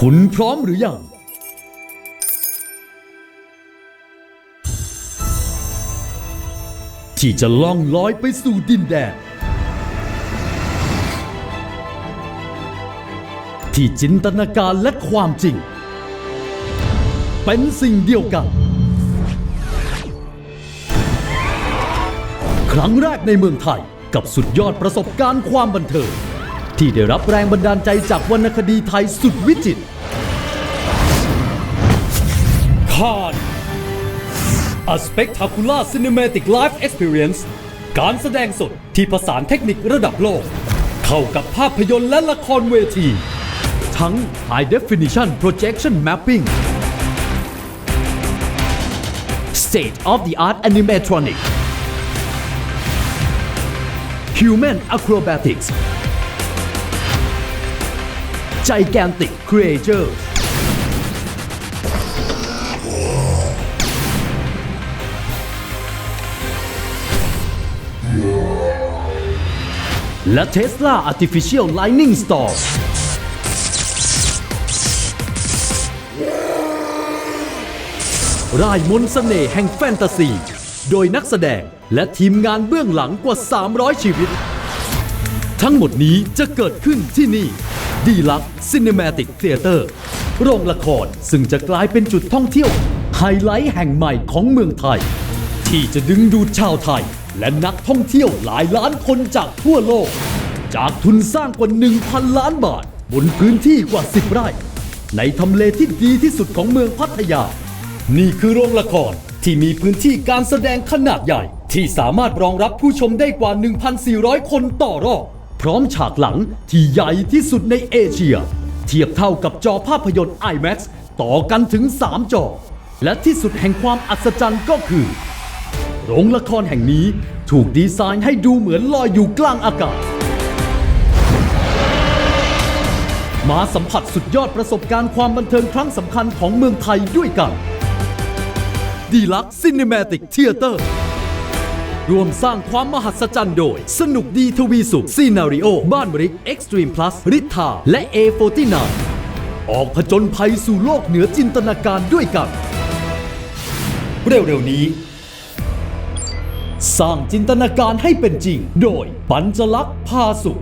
คุณพร้อมหรือยัง ที่จะล่องลอยไปสู่ดินแดนที่จินตนาการและความจริง เป็นสิ่งเดียวกัน ครั้งแรกในเมืองไทยกับสุดยอดประสบการณ์ความบันเทิง ที่ได้รับแรงบันดาลใจจากวรรณคดีไทยสุดวิจิตรคาน A Spectacular Cinematic Life Experience การแสดงสดที่ผสานเทคนิคระดับโลก เข้ากับภาพยนตร์และละครเวที ทั้ง High Definition Projection Mapping State of the Art Animatronic Human Acrobatics Gigantic Creatures และ Tesla Artificial Lightning Storm รายมนต์เสน่ห์แห่งแฟนตาซี โดยนักแสดงและทีมงานเบื้องหลังกว่า 300 ชีวิต ทั้งหมดนี้จะเกิดขึ้นที่นี่ ดีลักซิน e มติก t ทเตอร์โรงละครซึ่งจะกลายเป็นจุดท่องเที่ยว ไฮไลท์แห่งใหม่ของเมืองไทย ที่จะดึงดูดชาวไทย และนักท่องเที่ยวหลายล้านคนจากทั่วโลก จากทุนสร้างกว่า 1,000 ล้านบาท บนพื้นที่กว่า 10 ไร่ ในทำเลที่ดีที่สุดของเมืองพัทยา นี่คือโรงละครที่มีพื้นที่การแสดงขนาดใหญ่ ที่สามารถรองรับผู้ชมได้กว่า 1,400 คนต่อรอบ พร้อมฉากหลังที่ใหญ่ที่สุดในเอเชีย เทียบเท่ากับจอภาพยนตร์ IMAX ต่อกันถึง 3 จอ และที่สุดแห่งความอัศจรรย์ก็คือ โรงละครแห่งนี้ถูกดีไซน์ให้ดูเหมือนลอยอยู่กลางอากาศ มาสัมผัสสุดยอดประสบการณ์ความบันเทิงครั้งสำคัญของเมืองไทยด้วยกันดีลักซิน e ม a ติกเทเตอร์ รวมสร้างความมหัศจรรย์โดย สนุกดีทวีสุขซีนาริโอ บ้านบริกเอ็กซ์ตรีมพลัสริทาและ A49 ออกผจญภัยสู่โลกเหนือจินตนาการด้วยกัน เร็วๆนี้ สร้างจินตนาการให้เป็นจริง โดยปัญจลักษณ์พาสุข